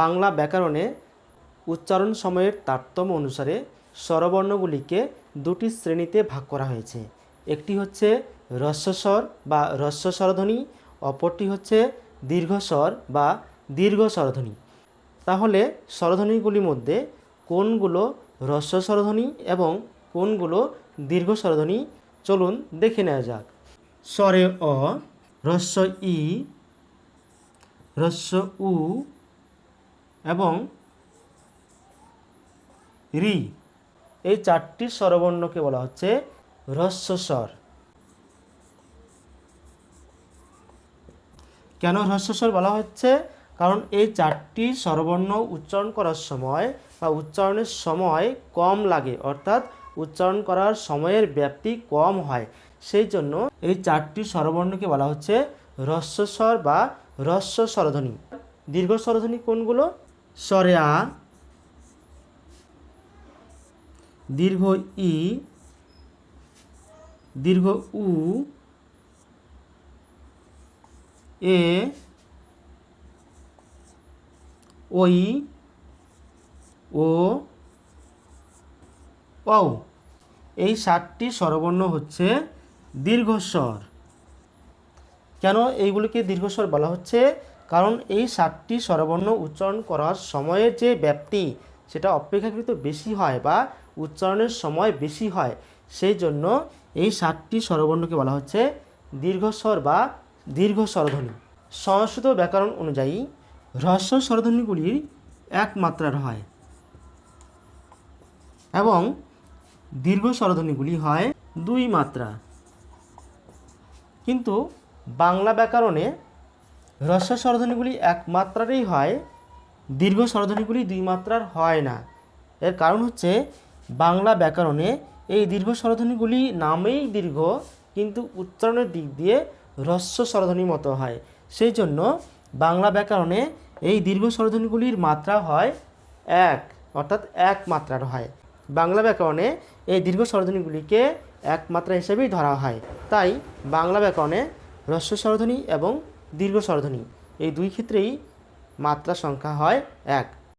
বাংলা ব্যাকরণে উচ্চারণ সময়ের তারতম্য অনুসারে স্বরবর্ণগুলিকে দুটি শ্রেণীতে ভাগ করা হয়েছে। একটি হচ্ছে হ্রস্বস্বর বা হ্রস্ব স্বরধ্বনি অপরটি হচ্ছে দীর্ঘস্বর বা দীর্ঘ স্বরধ্বনি তাহলে স্বরধ্বনিগুলির মধ্যে কোনগুলো হ্রস্ব স্বরধ্বনি এবং কোনগুলো দীর্ঘ স্বরধ্বনি চলুন দেখে নেওয়া যাক। স্বরে অ হ্রস্ব ই হ্রস্ব উ এবং রি, এই চারটি স্বরবর্ণকে বলা হচ্ছে হ্রস্ব স্বর। কেন হ্রস্বস্বর বলা হচ্ছে? কারণ এই চারটি স্বরবর্ণ উচ্চারণ করার সময় বা উচ্চারণের সময় কম লাগে, অর্থাৎ উচ্চারণ করার সময়ের ব্যাপ্তি কম হয়। সেই জন্য এই চারটি স্বরবর্ণকে বলা হচ্ছে হ্রস্বস্বর বা হ্রস্ব স্বরধ্বনি। দীর্ঘ স্বরধ্বনি কোনগুলো? স্বরে আ দীর্ঘ ই, দীর্ঘ উ, এ, ওই, ও ও এই সাতটি স্বরবর্ণ হচ্ছে দীর্ঘস্বর। কেন এইগুলিকে দীর্ঘস্বর বলা হচ্ছে? কারণ এই সাতটি স্বরবর্ণ উচ্চারণ করার সময়ের যে ব্যাপ্তি, সেটা অপেক্ষাকৃত বেশি হয় বা উচ্চারণের সময় বেশি হয়। সেই জন্য এই সাতটি স্বরবর্ণকে বলা হচ্ছে দীর্ঘস্বর বা দীর্ঘ স্বরধ্বনি সংস্কৃত ব্যাকরণ অনুযায়ী হ্রস্ব স্বরধ্বনিগুলির এক মাত্রার হয় এবং দীর্ঘ স্বরধ্বনিগুলি হয় দুই মাত্রা। কিন্তু বাংলা ব্যাকরণে হ্রস্ব স্বরধ্বনিগুলি এক মাত্রারই হয়, দীর্ঘ স্বরধ্বনিগুলি দুই মাত্রার হয় না। এর কারণ হচ্ছে বাংলা ব্যাকরণে এই দীর্ঘ স্বরধ্বনিগুলি নামেই দীর্ঘ, কিন্তু উচ্চারণের দিক দিয়ে হ্রস্ব স্বরধ্বনির মতো হয়। সেই জন্য বাংলা ব্যাকরণে এই দীর্ঘ স্বরধ্বনিগুলির মাত্রা হয় এক, অর্থাৎ এক মাত্রার হয়। বাংলা ব্যাকরণে এই দীর্ঘ স্বরধ্বনিগুলিকে এক মাত্রা হিসেবেই ধরা হয়। তাই বাংলা ব্যাকরণে হ্রস্ব স্বরধ্বনি এবং দীর্ঘ স্বরধ্বনি এই দুই ক্ষেত্রেই মাত্রা সংখ্যা হয় এক।